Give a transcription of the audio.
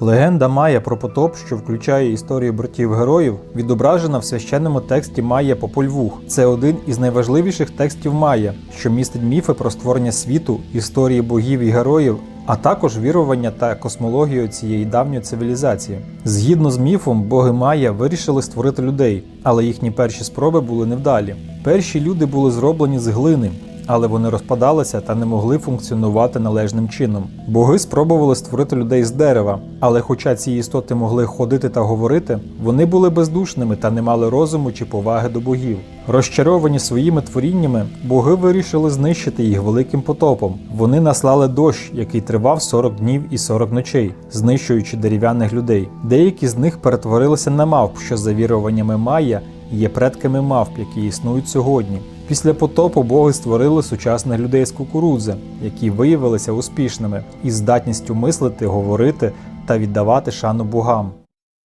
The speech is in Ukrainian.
Легенда Майя про потоп, що включає історію братів героїв, відображена в священному тексті Майя Популь Вух. Це один із найважливіших текстів Майя, що містить міфи про створення світу, історії богів і героїв, а також вірування та космологію цієї давньої цивілізації. Згідно з міфом, боги Майя вирішили створити людей, але їхні перші спроби були невдалі. Перші люди були зроблені з глини, але вони розпадалися та не могли функціонувати належним чином. Боги спробували створити людей з дерева, але хоча ці істоти могли ходити та говорити, вони були бездушними та не мали розуму чи поваги до богів. Розчаровані своїми творіннями, боги вирішили знищити їх великим потопом. Вони наслали дощ, який тривав 40 днів і 40 ночей, знищуючи дерев'яних людей. Деякі з них перетворилися на мавп, що за віруваннями Майя є предками мавп, які існують сьогодні. Після потопу боги створили сучасних людей з кукурудзи, які виявилися успішними із здатністю мислити, говорити та віддавати шану богам.